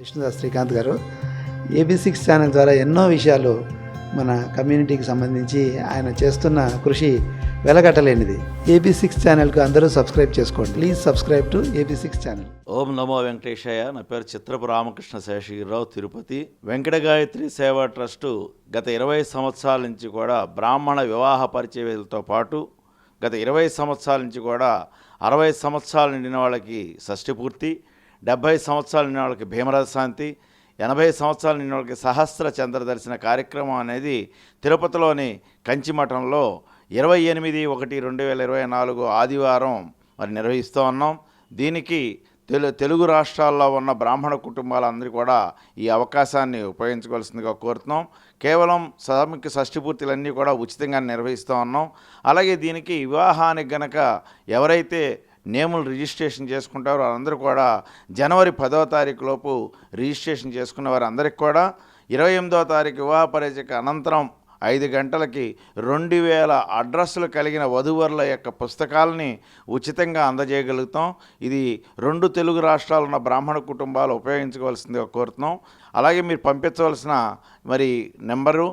విష్ణుదాస్ శ్రీకాంత్ గారు. AB six channel ద్వారా ఎన్నో విషయాలు మన కమ్యూనిటీకి సంబంధించి ఆయన చేస్తున్న కృషి వెలగట్టలేనిది. ఏబీ సిక్స్ ఛానల్కు అందరూ సబ్స్క్రైబ్ చేసుకోండి. Please subscribe to AB six channel. ఓం నమో వెంకటేశయ్య నా పేరు చిత్రపు రామకృష్ణ శేషగిరిరావు తిరుపతి. వెంకట గాయత్రి సేవా ట్రస్టు గత ఇరవై సంవత్సరాల నుంచి కూడా బ్రాహ్మణ వివాహ పరిచయాలతో పాటు గత ఇరవై సంవత్సరాల నుంచి కూడా అరవై సంవత్సరాలు నిండిన వాళ్ళకి షష్ఠి పూర్తి డెబ్భై సంవత్సరాలు నిండిన వాళ్ళకి శాంతి ఎనభై సంవత్సరాలు నిండిన వాళ్ళకి సహస్ర చంద్ర దర్శన కార్యక్రమం అనేది తిరుపతిలోని కంచిమఠంలో ఇరవై ఎనిమిది ఒకటి రెండు వేల ఇరవై నాలుగు ఆదివారం మరి నిర్వహిస్తూ ఉన్నాం. దీనికి తెలు తెలుగు రాష్ట్రాల్లో ఉన్న బ్రాహ్మణ కుటుంబాలందరూ కూడా ఈ అవకాశాన్ని ఉపయోగించుకోవాల్సిందిగా కోరుతున్నాం. కేవలం సామిక షష్టిపూర్తులన్నీ కూడా ఉచితంగా నిర్వహిస్తూ ఉన్నాం. అలాగే దీనికి వివాహానికి గనక ఎవరైతే నేములు రిజిస్ట్రేషన్ చేసుకుంటారు. వారందరూ కూడా జనవరి పదో తారీఖు లోపు రిజిస్ట్రేషన్ చేసుకున్న వారందరికీ కూడా ఇరవై ఎనిమిదో తారీఖు వివాహ పరిచయకు అనంతరం ఐదు గంటలకి రెండు వేల అడ్రస్లు కలిగిన వధువరుల యొక్క పుస్తకాలని ఉచితంగా అందజేయగలుగుతాం. ఇది రెండు తెలుగు రాష్ట్రాలు ఉన్న బ్రాహ్మణ కుటుంబాలు ఉపయోగించుకోవాల్సిందిగా కోరుతున్నాం. అలాగే మీరు పంపించవలసిన మరి number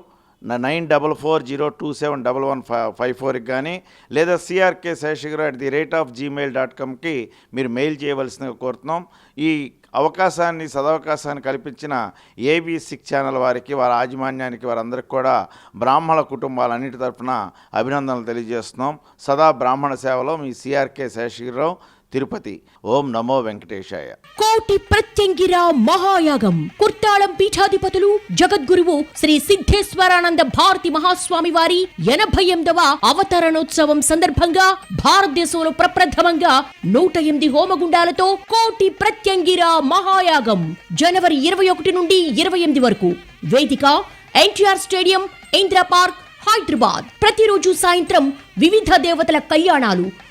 nine double four zero two seven double one five ఫోర్కి కానీ లేదా CRK Seshagiri at the rate of Gmail dot కామ్కి మీరు మెయిల్ చేయవలసిందిగా కోరుతున్నాం. ఈ అవకాశాన్ని సదవకాశాన్ని కల్పించిన ఏబీ సిక్స్ ఛానల్ వారికి వారి యాజమాన్యానికి వారందరికీ కూడా బ్రాహ్మణ కుటుంబాలన్నిటి తరఫున అభినందనలు తెలియజేస్తున్నాం. సదా బ్రాహ్మణ సేవలో మీ సిఆర్కే శేషగిరిరావు తిరుపతి. ఓం నమో వెంకటేశాయ. కోటి ప్రత్యంగిర మహాయాగం. కుర్తాళం పీఠాధిపతులు జగద్గురువు శ్రీ సిద్ధేశ్వరానంద భారతి మహాస్వామి వారి ఎనభై ఎనిమిదవ అవతరణోత్సవం సందర్భంగా భారతదేశంలో ప్రప్రథమంగా నూట ఎనిమిది హోమగుండాలతో కోటి ప్రత్యంగిర మహాయాగం. జనవరి ఇరవై ఒకటి నుండి ఇరవై ఎనిమిది వరకు. వేదిక NTR stadium Indira park Hyderabad. ప్రతిరోజు సాయంత్రం వివిధ దేవతల కళ్యాణాలు